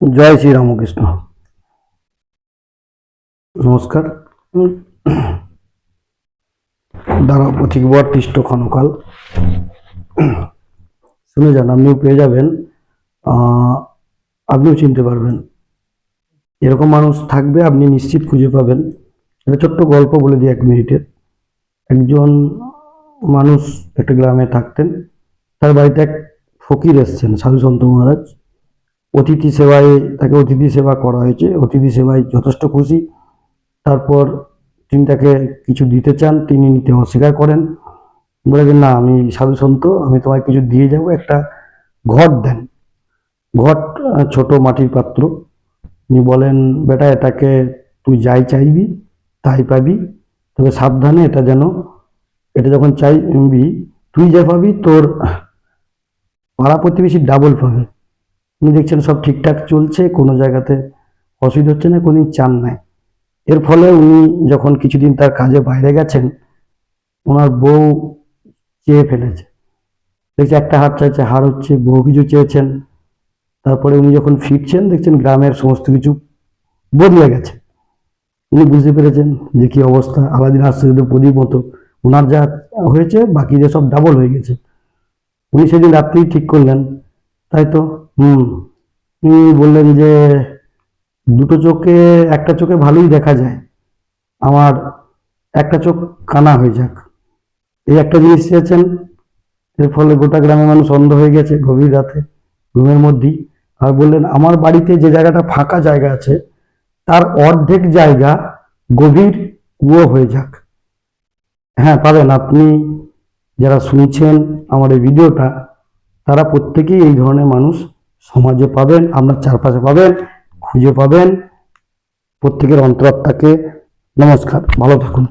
জয় শ্রী রামকৃষ্ণ। নমস্কার। দ্বারা পথিকবর খ্রিস্ট ক্ষণকাল। শুনে যান, আপনিও পেয়ে যাবেন। আপনিও চিনতে পারবেন। এরকম মানুষ থাকবে, আপনি নিশ্চিত খুঁজে পাবেন। একটা ছোট্ট গল্প বলে দিই এক মিনিটের একজন মানুষ একটা গ্রামে থাকতেন। তার বাড়িতে এক ফকির এসছেন, সাধু সন্ত মহারাজ। অতিথি সেবায়, তাকে অতিথি সেবা করা হয়েছে। অতিথি সেবায় যথেষ্ট খুশি। তারপর তিনি তাকে কিছু দিতে চান, তিনি নিতে অস্বীকার করেন। বলে যে, না, আমি সাধু সন্ত, আমি তোমায় কিছু দিয়ে যাব, একটা ঘট দেন। ঘট ছোট মাটির পাত্র। উনি বলেন, বেটা, এটাকে তুই যাই চাইবি, তাই পাবি, তবে সাবধানে এটা যেন, এটা যখন চাইবি, তুই যা পাবি, তোর পাড়া প্রতিবেশী ডাবল পাবে। উনি দেখছেন সব ঠিকঠাক চলছে, কোনো জায়গাতে অসুবিধা হচ্ছে না, কোনো চান নাই। এর ফলে উনি যখন কিছুদিন তার কাজে বাইরে গেছেন, ওনার বউ চেয়ে ফেলেছে। দেখছে একটা হাত চাইছে হার হচ্ছে, বউ কিছু চেয়েছেন। তারপরে উনি যখন ফিরছেন, দেখছেন গ্রামের সমস্ত কিছু বদলে গেছে। উনি বুঝতে পেরেছেন যে কি অবস্থা, আলাদিন আশ্চর্য প্রদীপ মতো ওনার যা হয়েছে, বাকি যে সব ডাবল হয়ে গেছে। উনি সেদিন রাত্রেই ঠিক করলেন তাই তো হুম। উনি বললেন যে, দুটো চোখে, একটা চোখে ভালোই দেখা যায়। আমার একটা চোখ কানা হয়ে যাক। এই একটা জিনিস চেয়েছেন। এর ফলে গোটা গ্রামের মানুষ অন্ধ হয়ে গেছে গভীর রাতে, ঘুমের মধ্যেই। আর বললেন, আমার বাড়িতে যে জায়গাটা ফাঁকা জায়গা আছে, তার অর্ধেক জায়গা গভীর কুয়ো হয়ে যাক। হ্যাঁ পাবেন। আপনি যারা শুনছেন আমার এই ভিডিওটা তারা প্রত্যেকেই এই ধরনের মানুষ সমাজে পাবেন আপনার চারপাশে পাবেন, খুঁজে পাবেন। প্রত্যেকের অন্তরাত্মাকে নমস্কার, ভালো থাকুন।